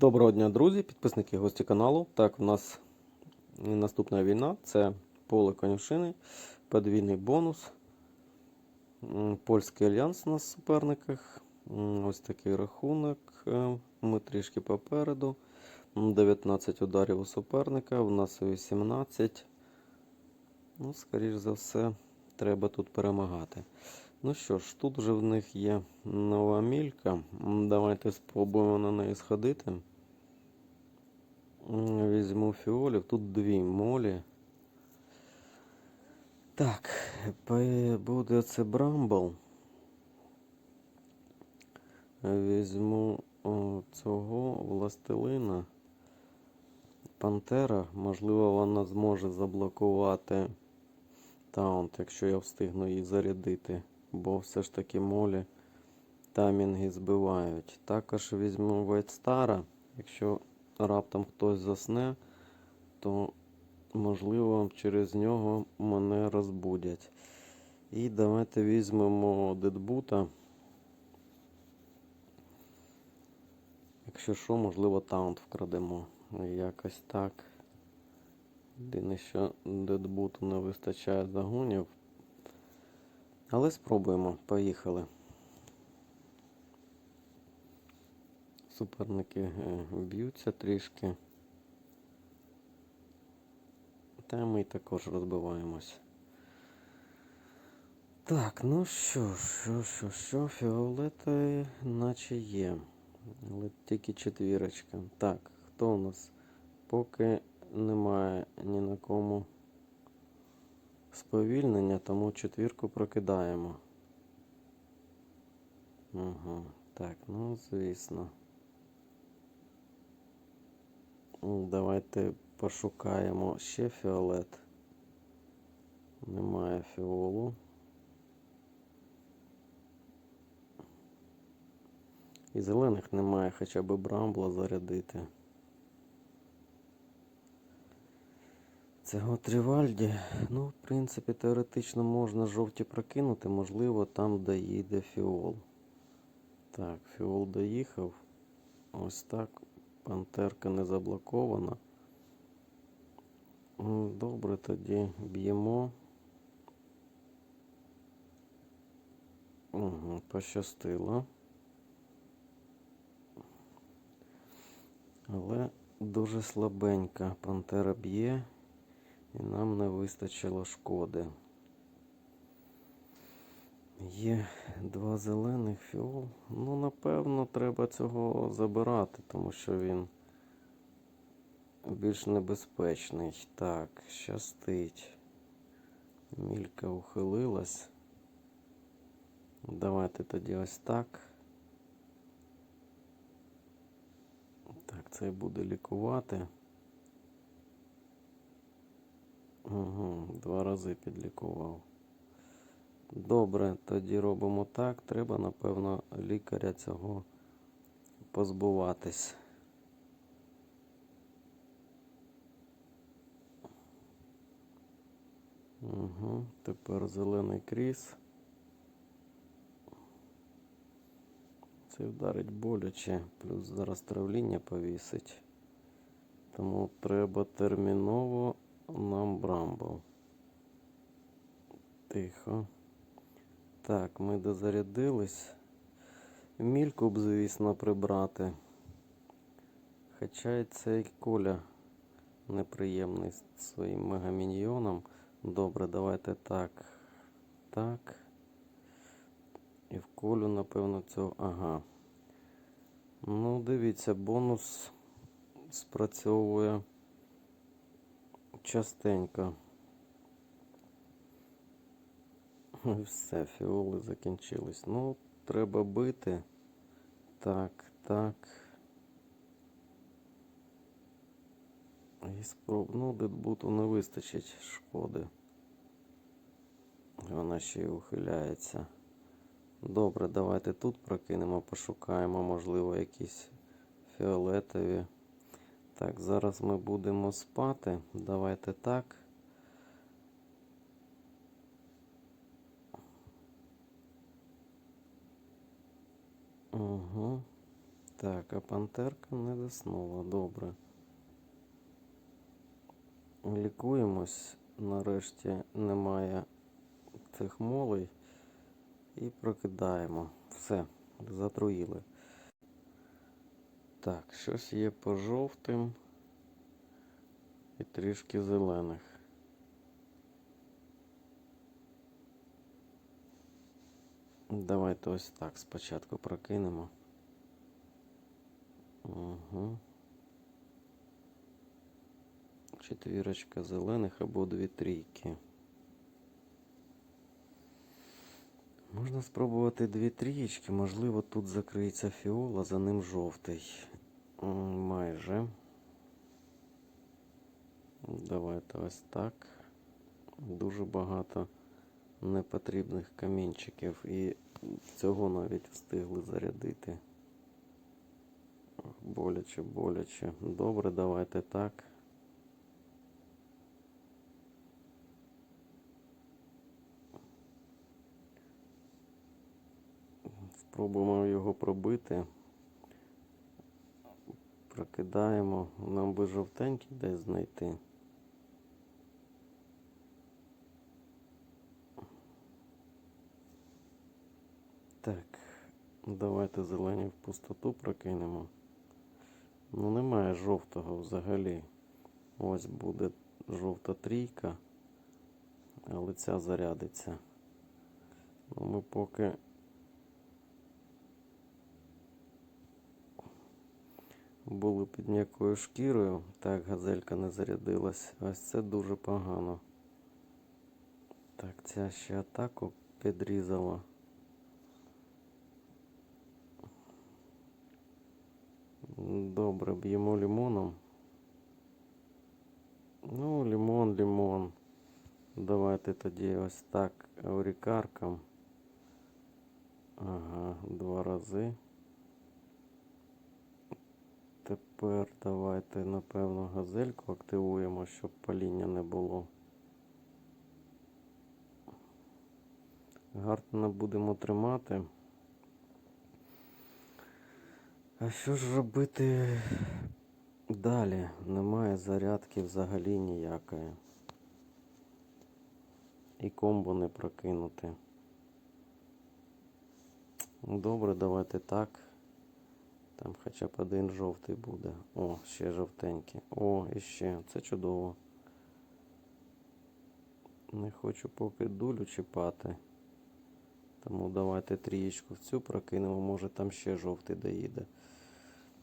Доброго дня, друзі, підписники гості каналу. Так, у нас наступна війна це поле конюшини, подвійний бонус. Польський альянс у нас в суперниках. Ось такий рахунок. Е, Ми трішки попереду. 19 ударів у суперника, у нас 18. Ну, скоріш за все, треба тут перемагати. Ну що ж, тут вже в них є нова мілька. Давайте спробуємо на неї сходити. Візьму фіолів. Тут дві молі. Так, буде це Брамбл. Візьму цього властелина. Пантера. Можливо, вона зможе заблокувати таунт, якщо я встигну її зарядити. Бо все ж таки молі таймінги збивають. Також візьму Вайтстара. Якщо раптом хтось засне, то можливо через нього мене розбудять. І давайте візьмемо Дедбута. Якщо що, можливо, таунт вкрадемо. Якось так. Єдине, що Дедбуту не вистачає загонів. Але спробуємо. Поїхали. Суперники е, б'ються трішки. Та ми також розбиваємось. Так, ну що, що, що, що, фіолети наче є. Але тільки четвірочка. Так, хто у нас? Поки немає ні на кому сповільнення, тому четвірку прокидаємо. Угу. Так, ну звісно. Давайте пошукаємо ще фіолет. Немає фіолу. І зелених немає хоча б брамбла зарядити. Цього Трівальді, ну, в принципі, теоретично можна жовті прокинути, можливо, там доїде фіол. Так, фіол доїхав. Ось так. Пантерка не заблокована. Добре, тоді б'ємо. Угу, пощастило. Але дуже слабенька пантера б'є, і нам не вистачило шкоди. Є два зелених фіол. Ну, напевно, треба цього забирати, тому що він більш небезпечний. Так, щастить. Мілька ухилилась. Давайте тоді ось так. Так, це буде лікувати. Угу, два рази підлікував. Добре, тоді робимо так. Треба, напевно, лікаря цього позбуватись. Угу, тепер зелений кріс. Це вдарить боляче, плюс зараз травління повісить. Тому треба терміново нам брамбл. Тихо. Так, ми дозарядились. Мільку б, звісно, прибрати. Хоча і цей коля неприємний своїм мегаміньйоном. Добре, давайте так. Так. І в колю, напевно, цього. Ага. Ну, дивіться, бонус спрацьовує частенько. Все, фіоли закінчились. Ну, треба бити. Так, так. І спроб... Ну, дедбуту не вистачить шкоди. Вона ще й ухиляється. Добре, давайте тут прокинемо, пошукаємо, можливо, якісь фіолетові. Так, зараз ми будемо спати. Давайте так. Угу. Так, а пантерка не заснула. Добре. Лікуємось. Нарешті немає цих молей. І прокидаємо. Все, затруїли. Так, щось є по жовтим і трішки зелених. Давайте ось так спочатку прокинемо. Угу. Четвірочка зелених або дві трійки. Можна спробувати дві трієчки, можливо, тут закриється фіола, за ним жовтий. Майже. Давайте ось так. Дуже багато непотрібних камінчиків і цього навіть встигли зарядити. Боляче, боляче. Добре, давайте так. Спробуємо його пробити. Прокидаємо. Нам би жовтенький десь знайти. Так, давайте зелені в пустоту прокинемо. Ну, немає жовтого взагалі. Ось буде жовта трійка, але ця зарядиться. Ну, ми поки були під м'якою шкірою. Так, газелька не зарядилась. Ось це дуже погано. Так, ця ще атаку підрізала. Добре, б'ємо лимоном. Ну, лимон, лимон. Давайте тоді ось так аурікарком. Ага, два рази. Тепер давайте, напевно, газельку активуємо, щоб паління не було. Гарно будемо тримати. А що ж робити далі? Немає зарядки взагалі ніякої. І комбо не прокинути. Добре, давайте так. Там хоча б один жовтий буде. О, ще жовтенький. О, і ще. Це чудово. Не хочу поки дулю чіпати. Тому давайте трієчку в цю прокинемо, може там ще жовтий доїде.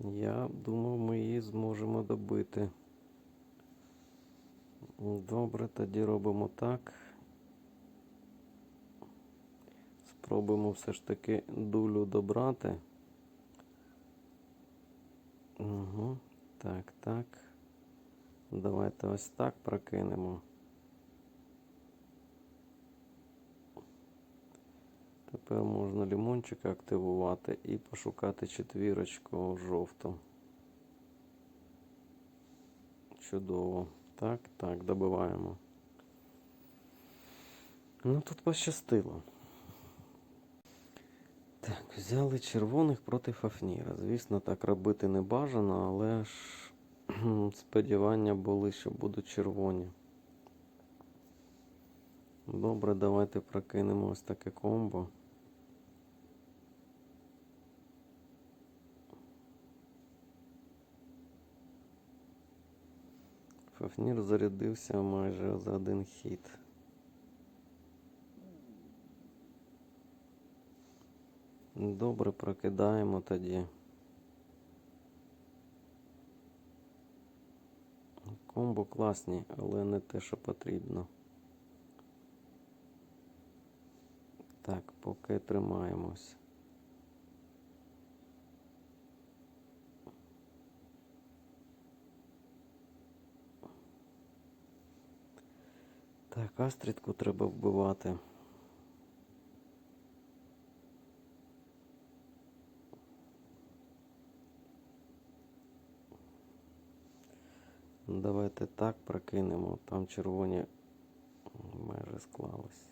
Я думаю, ми її зможемо добити. Добре, тоді робимо так. Спробуємо все ж таки дулю добрати. Угу. Так, так. Давайте ось так прокинемо. Тепер можна лімончика активувати і пошукати четвірочку жовту. Чудово. Так, так, добиваємо. Ну тут пощастило. Так, взяли червоних проти Фафніра. Звісно, так робити не бажано, але ж сподівання були, що будуть червоні. Добре, давайте прокинемо ось таке комбо. Фафнір зарядився майже за один хід. Добре, прокидаємо тоді. Комбо класні, але не те, що потрібно. Так, поки тримаємось. Так, астрідку треба вбивати. Давайте так прокинемо. Там червоні майже склались.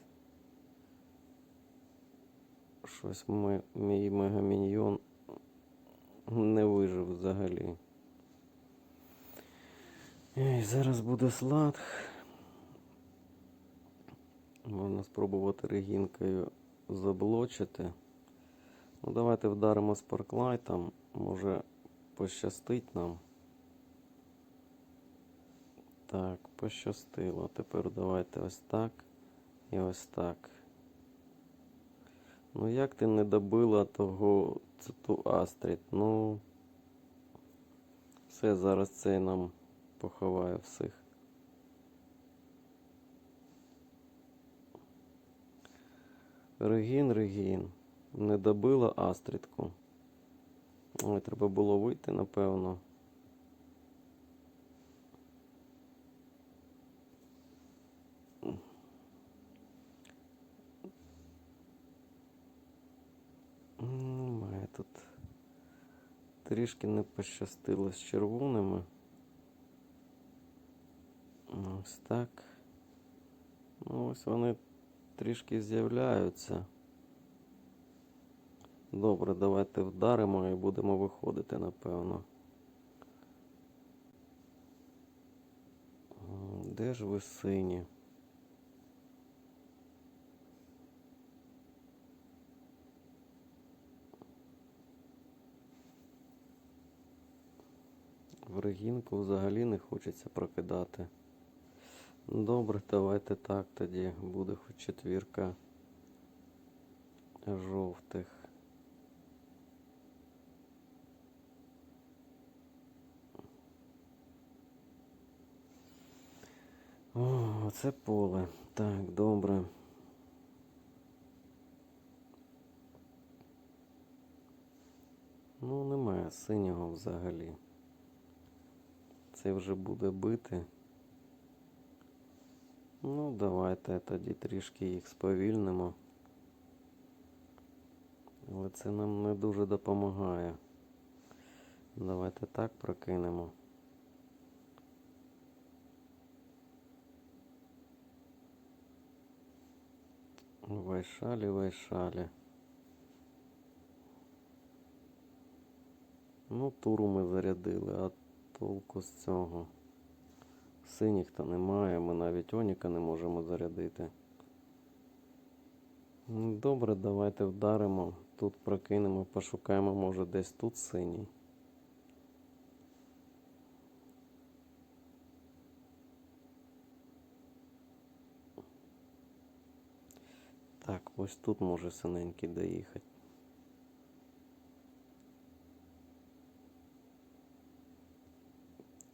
Щось ми, мій мегаміньйон не вижив взагалі. Ей, зараз буде слад. Можна спробувати регінкою заблочити. Ну, давайте вдаримо спарклайтом. Може пощастить нам. Так, пощастило. Тепер давайте ось так і ось так. Ну як ти не добила того цю ту Астрід? Ну все, зараз цей нам поховає всіх. Регін, Регін. Не добила Астрідку. Ой, треба було вийти, напевно. Немає тут. Трішки не пощастило з червоними. Ось так. Ну, ось вони трішки з'являються. Добре, давайте вдаримо і будемо виходити, напевно. Де ж ви сині? В Регінку взагалі не хочеться прокидати. Добре, давайте так тоді. Буде хоч четвірка жовтих. О, це поле. Так, добре. Ну, немає синього взагалі. Це вже буде бити. Ну, давайте тоді трішки їх сповільнимо. Але це нам не дуже допомагає. Давайте так прокинемо. Вайшалі, вайшалі. Ну, туру ми зарядили, а толку з цього. Синіх то немає, ми навіть Оніка не можемо зарядити. Ну, Добре, давайте вдаримо. Тут прокинемо, пошукаємо, може десь тут синій. Так, ось тут може синенький доїхати.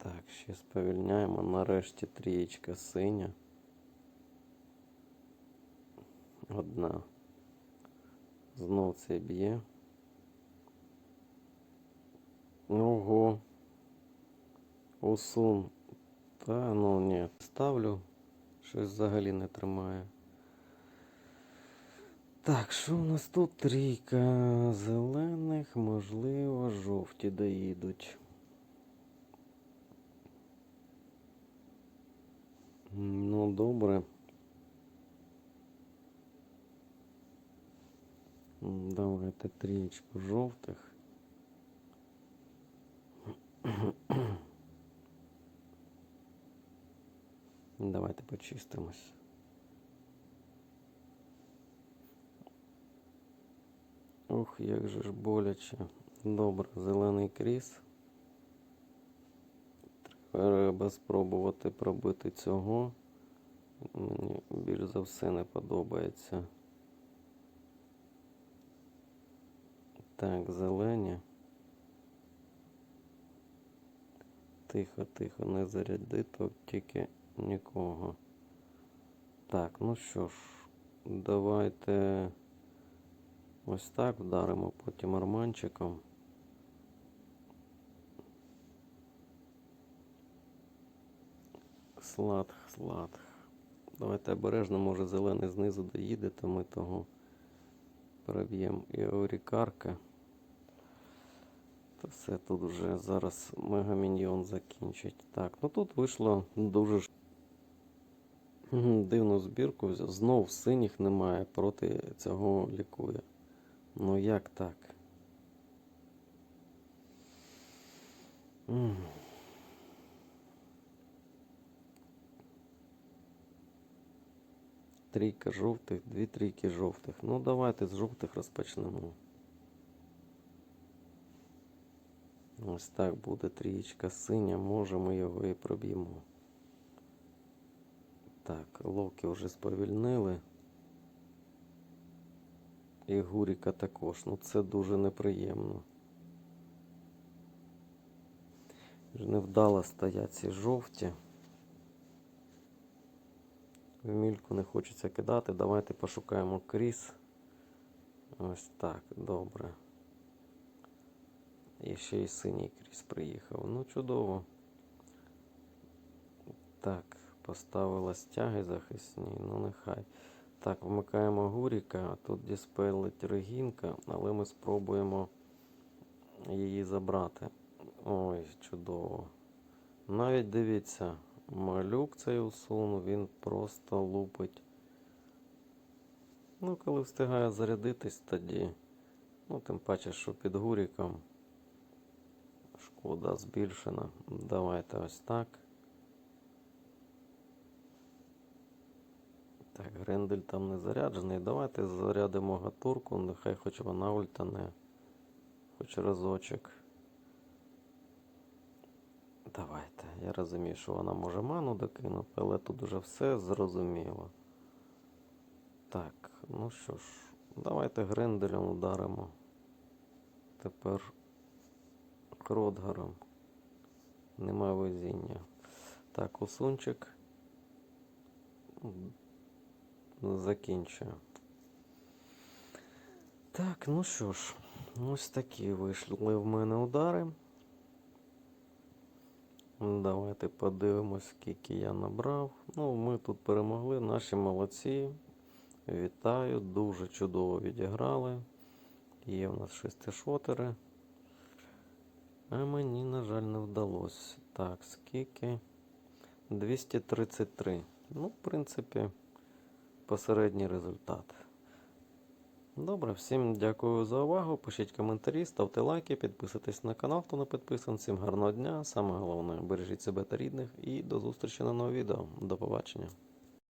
Так, ще сповільняємо. Нарешті трієчка синя. Одна. Знов це б'є. Ого. Усун. Та ну ні. Ставлю. Щось взагалі не тримає. Так, що у нас тут трійка зелених, можливо, жовті доїдуть. Ну, добре. Давайте трієчку жовтих. Давайте почистимось. Ох, як же ж боляче. Добре, зелений кріс. Треба спробувати пробити цього. Мені більш за все не подобається. Так, зелені. Тихо, тихо, не заряди тут тільки нікого. Так, ну що ж, давайте ось так вдаримо потім арманчиком. Слад, слад. Давайте обережно, може зелений знизу доїде, то ми того переб'ємо і Орікарка. То все тут вже зараз мегаміньйон закінчить. Так, ну тут вийшло дуже дивну збірку. Знов синіх немає, проти цього лікує. Ну як так? Трійка жовтих, дві трійки жовтих. Ну, давайте з жовтих розпочнемо. Ось так буде трієчка синя, може ми його і проб'ємо. Так, локи вже сповільнили. І гуріка також. Ну це дуже неприємно. Невдало стоять ці жовті. Мільку не хочеться кидати. Давайте пошукаємо кріс. Ось так, добре. І ще й синій кріс приїхав. Ну, чудово. Так, поставила стяги захисні, ну нехай. Так, вмикаємо гуріка, тут діспелить регінка, але ми спробуємо її забрати. Ой, чудово. Навіть дивіться, малюк цей усунув, він просто лупить. Ну, коли встигає зарядитись тоді. Ну, тим паче, що під гуріком шкода збільшена. Давайте ось так. Так, Грендель там не заряджений. Давайте зарядимо гатурку, нехай хоч вона ультане. Хоч разочок. Давайте. Я розумію, що вона може ману докинути, але тут уже все зрозуміло. Так, ну що ж, давайте Гренделем ударимо. Тепер Кротгаром. Нема везіння. Так, усунчик. Закінчую. Так, ну що ж, ось такі вийшли в мене удари. Давайте подивимось, скільки я набрав. Ну, ми тут перемогли, наші молодці. Вітаю, дуже чудово відіграли. Є в нас шестишотери. А мені, на жаль, не вдалося. Так, скільки? 233. Ну, в принципі, посередній результат. Добре, всім дякую за увагу. Пишіть коментарі, ставте лайки, підписуйтесь на канал, хто не підписаний. Всім гарного дня. Саме головне, бережіть себе та рідних. І до зустрічі на новому відео. До побачення.